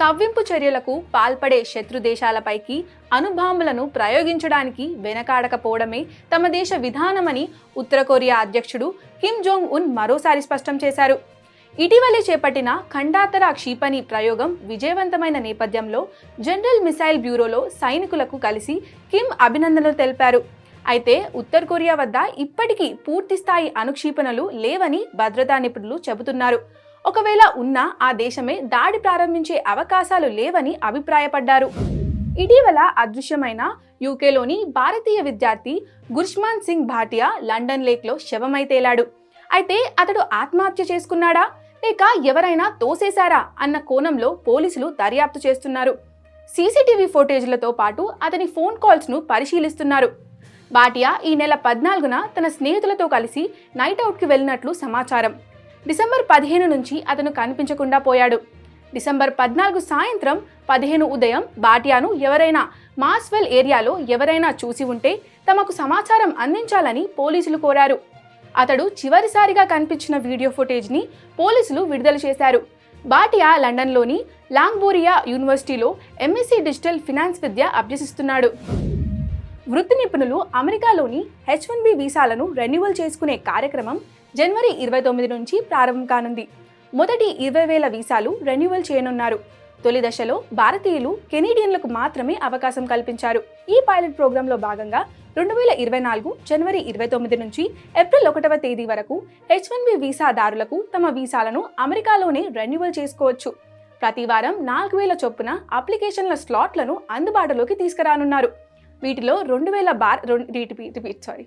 కవ్వింపు చర్యలకు పాల్పడే శత్రు దేశాలపైకి అణుబాంబులను ప్రయోగించడానికి వెనకాడకపోవడమే తమ దేశ విధానమని ఉత్తర కొరియా అధ్యక్షుడు కిమ్ జోంగ్ ఉన్ మరోసారి స్పష్టం చేశారు. ఇటీవలే చేపట్టిన ఖండాతర క్షిపణి ప్రయోగం విజయవంతమైన నేపథ్యంలో జనరల్ మిసైల్ బ్యూరోలో సైనికులకు కలిసి కిమ్ అభినందనలు తెలిపారు. అయితే ఉత్తర కొరియా వద్ద ఇప్పటికీ పూర్తిస్థాయి అనుక్షీపణలు లేవని భద్రతా నిపుణులు చెబుతున్నారు. ఒకవేళ ఉన్నా ఆ దేశమే దాడి ప్రారంభించే అవకాశాలు లేవని అభిప్రాయపడ్డారు. ఇటీవల అదృశ్యమైన యూకేలోని భారతీయ విద్యార్థి గుర్ష్మాన్ సింగ్ భాటియా లండన్ లేక్లో శవమై తేలాడు. అయితే అతడు ఆత్మహత్య చేసుకున్నాడా? లేక ఎవరైనా తోసేశారా? అన్న కోణంలో పోలీసులు దర్యాప్తు చేస్తున్నారు. సీసీటీవీ ఫోటేజ్లతో పాటు అతని ఫోన్ కాల్స్ను పరిశీలిస్తున్నారు. భాటియా ఈ నెల పద్నాలుగున తన స్నేహితులతో కలిసి నైట్ అవుట్కి వెళ్ళినట్లు సమాచారం. డిసెంబర్ పదిహేను నుంచి అతను కనిపించకుండా పోయాడు. డిసెంబర్ పద్నాలుగు సాయంత్రం పదిహేను ఉదయం బాటియాను ఎవరైనా మాస్వెల్ ఏరియాలో ఎవరైనా చూసి ఉంటే తమకు సమాచారం అందించాలని పోలీసులు కోరారు. అతడు చివరిసారిగా కనిపించిన వీడియో ఫుటేజ్ని పోలీసులు విడుదల చేశారు. బాటియా లండన్లోని లాంగ్బోరియా యూనివర్సిటీలో ఎంఎస్సీ డిజిటల్ ఫినాన్స్ విద్య అభ్యసిస్తున్నాడు. వృత్తి నిపుణులు అమెరికాలోని హెచ్ వన్ బి వీసాలను రెన్యువల్ చేసుకునే కార్యక్రమం జనవరి ఇరవై తొమ్మిది నుంచి ప్రారంభం కానుంది. మొదటి ఇరవై వేల వీసాలు రెన్యువల్ చేయనున్నారు. తొలి దశలో భారతీయులు కెనేడియన్లకు మాత్రమే అవకాశం కల్పించారు. ఈ పైలట్ ప్రోగ్రాంలో భాగంగా రెండు వేల ఇరవై నాలుగు జనవరి ఇరవై తొమ్మిది నుంచి ఏప్రిల్ ఒకటవ తేదీ వరకు హెచ్ వన్ బి వీసాదారులకు తమ వీసాలను అమెరికాలోనే రెన్యువల్ చేసుకోవచ్చు. ప్రతి వారం నాలుగు వేల చొప్పున అప్లికేషన్ల స్లాట్లను అందుబాటులోకి తీసుకురానున్నారు. వీటిలో రెండు వేల బార్ రిపీట్ సారీ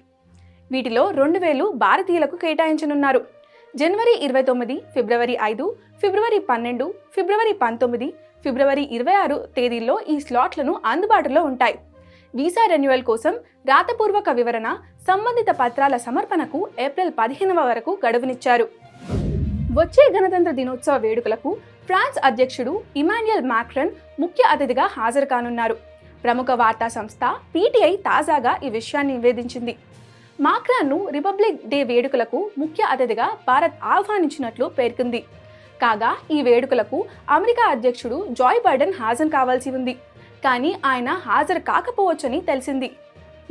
వీటిలో రెండు వేలు భారతీయులకు కేటాయించనున్నారు. జనవరి ఇరవై తొమ్మిది ఫిబ్రవరి ఐదు ఫిబ్రవరి పన్నెండు ఫిబ్రవరి పంతొమ్మిది ఫిబ్రవరి ఇరవై ఆరు తేదీల్లో ఈ స్లాట్లను అందుబాటులో ఉంటాయి. వీసా రెన్యువల్ కోసం రాతపూర్వక వివరణ సంబంధిత పత్రాల సమర్పణకు ఏప్రిల్ పదిహేనవ వరకు గడువునిచ్చారు. వచ్చే గణతంత్ర దినోత్సవ వేడుకలకు ఫ్రాన్స్ అధ్యక్షుడు ఇమాన్యుయల్ మాక్రన్ ముఖ్య అతిథిగా హాజరు కానున్నారు. ప్రముఖ వార్తా సంస్థ పీటీఐ తాజాగా ఈ విషయాన్ని నివేదించింది. మాక్రాన్ను రిపబ్లిక్ డే వేడుకలకు ముఖ్య అతిథిగా భారత్ ఆహ్వానించినట్లు పేర్కొంది. కాగా ఈ వేడుకలకు అమెరికా అధ్యక్షుడు జాయ్ బైడెన్ హాజరు కావాల్సి ఉంది. కానీ ఆయన హాజరు కాకపోవచ్చని తెలిసింది.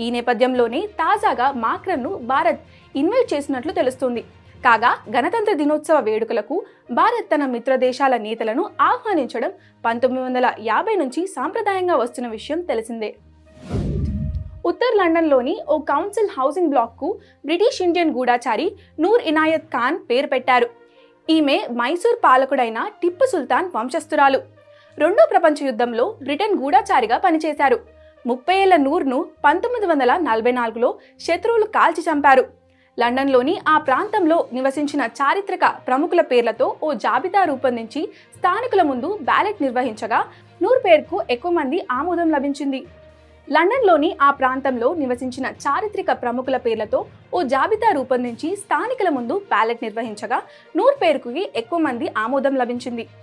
ఈ నేపథ్యంలోనే తాజాగా మాక్రన్ను భారత్ ఇన్వైట్ చేసినట్లు తెలుస్తుంది. కాగా గణతంత్ర దినోత్సవ వేడుకలకు భారత్ తన మిత్ర దేశాల నేతలను ఆహ్వానించడం పంతొమ్మిది వందల యాభై నుంచి సాంప్రదాయంగా వస్తున్న విషయం తెలిసిందే. ఉత్తర్ లండన్లోని ఓ కౌన్సిల్ హౌసింగ్ బ్లాక్కు బ్రిటిష్ ఇండియన్ గూఢాచారి నూర్ ఇనాయత్ ఖాన్ పేరు పెట్టారు. ఈమె మైసూర్ పాలకుడైన టిప్పు సుల్తాన్ వంశస్థురాలు. రెండో ప్రపంచ యుద్ధంలో బ్రిటన్ గూఢాచారిగా పనిచేశారు. ముప్పై ఏళ్ళ నూర్ను పంతొమ్మిది వందల నలభై నాలుగులో శత్రువులు కాల్చి చంపారు. లండన్లోని ఆ ప్రాంతంలో నివసించిన చారిత్రక ప్రముఖుల పేర్లతో ఓ జాబితా రూపొందించి స్థానికుల ముందు బ్యాలెట్ నిర్వహించగా నూర్ పేరుకు ఎక్కువ మంది ఆమోదం లభించింది. లండన్లోని ఆ ప్రాంతంలో నివసించిన చారిత్రక ప్రముఖుల పేర్లతో ఓ జాబితా రూపొందించి స్థానికుల ముందు బ్యాలెట్ నిర్వహించగా నూర్ పేరుకు ఎక్కువ మంది ఆమోదం లభించింది.